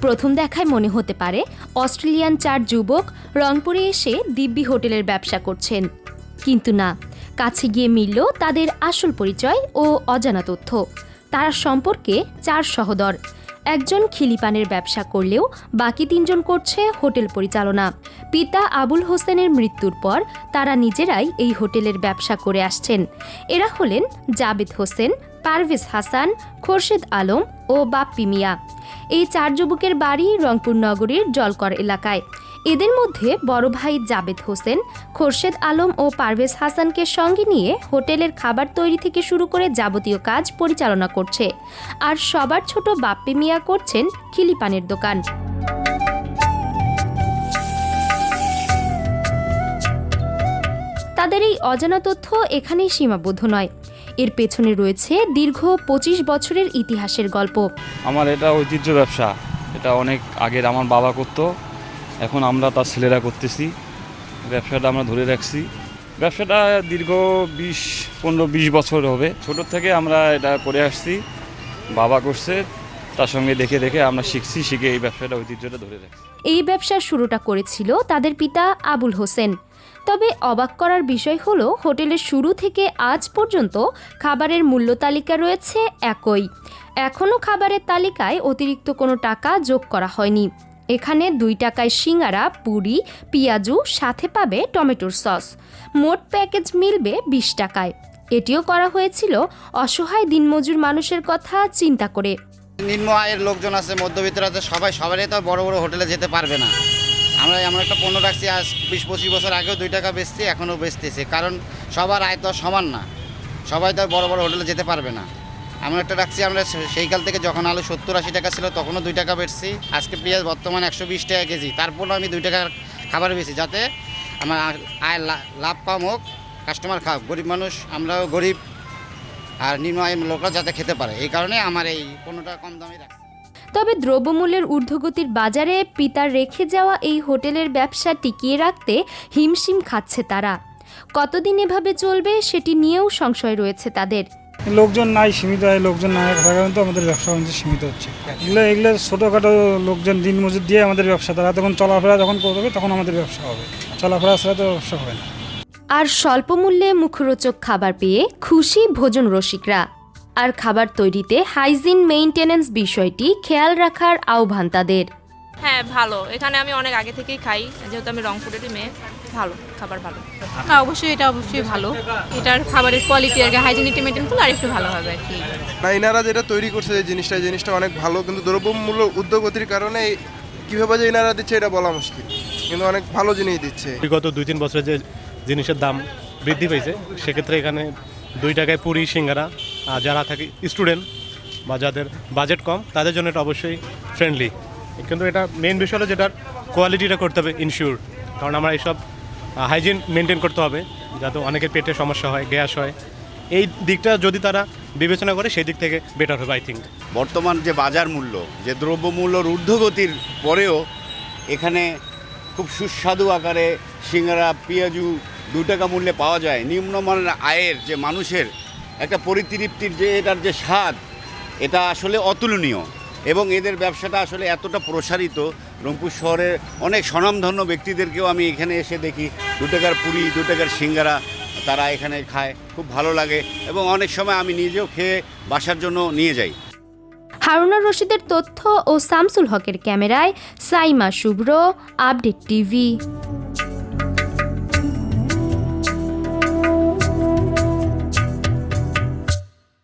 প্রথম দেখায় মনে হতে পারে অস্ট্রেলিয়ান চার যুবক রংপুরে এসে দিব্যি হোটেলের ব্যবসা করছেন। কিন্তু না, কাছে গিয়ে মিলল তাদের আসল পরিচয় ও অজানা তথ্য। তারা সম্পর্কে চার সহদর। একজন খিলিপানের ব্যবসা করলেও বাকি তিনজন করছে হোটেল পরিচালনা। পিতা আবুল হোসেনের মৃত্যুর পর তারা নিজেরাই এই হোটেলের ব্যবসা করে আসছেন। এরা হলেন জাবেদ হোসেন, পারভেজ হাসান, খোরশেদ আলম ও বাপ্পি মিয়া। এই চার যুবকের বাড়ি রংপুর নগরীর জলকর এলাকায়। এদের মধ্যে বড় ভাই জাবেদ হোসেন, খোরশেদ আলম ও পারভেজ হাসানকে সঙ্গে নিয়ে হোটেলের খাবার তৈরি থেকে শুরু করে যাবতীয় কাজ পরিচালনা করছে। আর সবার ছোট বাপ্পি মিয়া করছেন খিলিপানের দোকান। তাদের এই অজানা তথ্য এখানেই সীমাবদ্ধ নয়। এর পেছনে রয়েছে দীর্ঘ পঁচিশ বছরের ইতিহাসের গল্প। আমার এটা ঐতিহ্য ব্যবসা। এটা অনেক আগের আমার বাবা করতো এখন আমরা তার ছেলেরা করতেছি। ব্যবসাটা আমরা ধরে রাখছি। ব্যবসাটা দীর্ঘ বিশ পনেরো বিশ বছর হবে। ছোট থেকে আমরা এটা করে আসছি। বাবা করছে তার সঙ্গে দেখে দেখে আমরা শিখছি শিখে এই ব্যবসাটা ঐতিহ্যটা ধরে রাখছি। এই ব্যবসার শুরুটা করেছিল তাদের পিতা আবুল হোসেন। তবে অবাক করার বিষয় হলো, হোটেলের শুরু থেকে আজ পর্যন্ত খাবারের মূল্য তালিকা রয়েছে একই। এখনও খাবারের তালিকায় অতিরিক্ত কোনো টাকা যোগ করা হয়নি। এখানে দুই টাকায় সিঙ্গারা, পুরি, পিঁয়াজু সাথে পাবে টমেটোর সস। মোট প্যাকেজ মিলবে বিশ টাকায়। এটিও করা হয়েছিল অসহায় দিনমজুর মানুষের কথা চিন্তা করে। নিম্ন আয়ের লোকজন আছে মধ্যবিত্ত আছে, সবাই সবারই তো বড় বড় হোটেলে যেতে পারবে না। আমরা এমন একটা পণ্য রাখছি, আজ বিশ পঁচিশ বছর আগেও দুই টাকা বেচছি, এখনও বেচতেছি। কারণ সবার আয় তো সমান না। সবাই তো বড় বড় হোটেলে যেতে পারবে না। এমন একটা রাখছি, আমরা সে- সেই কাল থেকে যখন আলু সত্তর আশি টাকা ছিল, তখনও দুই টাকা বেচছি। আজকে পেঁয়াজ বর্তমান একশো বিশ টাকা কেজি। তারপরও আমি দুই টাকার খাবার বেশি যাতে আমার আয় লাভ কম হোক, কাস্টমার খাক। গরিব মানুষ, আমরাও গরিব, আর নিম্ন আয় লোকরা যাতে খেতে পারে। এই কারণে আমার এই পণ্যটা কম দামে রাখছি। তবে দ্রব্যমূল্যের ঊর্ধ্বগতির বাজারে পিতার রেখে যাওয়া এই হোটেলের ব্যবসা টিকিয়ে রাখতে হিমশিম খাচ্ছে তারা। কতদিন এভাবে চলবে সেটি নিয়েও সংশয় রয়েছে তাদের। লোকজন নাই সীমিত হয় লোকজন না থাকার কারণে তো আমাদের ব্যবসা বাণিজ্য সীমিত হচ্ছে। এগুলো এগুলো ছোটোখাটো লোকজন দিন মজুর দিয়ে আমাদের ব্যবসা তারা তখন চলাফেরা যখন করবে তখন আমাদের ব্যবসা হবে। চলাফেরা ছাড়া তো ব্যবসা হবে না। আর স্বল্প মূল্যে মুখরোচক খাবার পেয়ে খুশি ভোজন রসিকরা। আর খাবার তৈরিতে হাইজিন মেইনটেনেন্স বিষয়টি খেয়াল রাখার আহ্বান তাদের। হ্যাঁ ভালো। এখানে আমি অনেক আগে থেকেই খাই। যেহেতু আমি রংপুরেরই মেয়ে ভালো খাবার ভালো। না অবশ্যই এটা অবশ্যই ভালো। এটার খাবারের কোয়ালিটি আর হাইজিনিটি মেনটেন করলে আরেকটু ভালো হবে আর কি। না এনারা যেটা তৈরি করছে যে জিনিসটা এই জিনিসটা অনেক ভালো কিন্তু দ্রব্যমূল্য উদ্যোগতির কারণে কীভাবে যে এনারা দিচ্ছে এটা বলা মুশকিল। কিন্তু অনেক ভালো জিনিস দিচ্ছে। বিগত দুই তিন বছরে যে জিনিসের দাম বৃদ্ধি পেয়েছে সেক্ষেত্রে এখানে দুই টাকায় পুরি সিঙ্গারা আর যারা থাকে স্টুডেন্ট বা যাদের বাজেট কম, তাদের জন্য এটা অবশ্যই ফ্রেন্ডলি কিন্তু এটা মেন বিষয় হলো যেটার কোয়ালিটিটা করতে হবে ইনশিওর কারণ আমরা এইসব হাইজিন মেনটেন করতে হবে, যাতে অনেকের পেটে সমস্যা হয়, গ্যাস হয়। এই দিকটা যদি তারা বিবেচনা করে, সেই দিক থেকে বেটার হবে আই থিঙ্ক বর্তমান যে বাজার মূল্য, যে দ্রব্যমূল্যর ঊর্ধ্বগতির পরেও এখানে খুব সুস্বাদু আকারে সিঙ্গারা, পেঁয়াজু দু টাকা মূল্যে পাওয়া যায়। নিম্নমানের আয়ের যে মানুষের একটা পরিতৃপ্তির যে এটার যে স্বাদ, এটা আসলে অতুলনীয় এবং এদের ব্যবসাটা আসলে এতটা প্রসারিত। রংপুর শহরের অনেক স্বনামধন্য ব্যক্তিদেরকেও আমি এখানে এসে দেখি। দু টাকার পুরি, দু টাকার সিঙ্গারা তারা এখানে খায়, খুব ভালো লাগে এবং অনেক সময় আমি নিজেও খেয়ে বাসার জন্য নিয়ে যাই। হারুনা রশিদের তথ্য ও শামসুল হকের ক্যামেরায় সাইমা শুভ্র, আপডেট টিভি।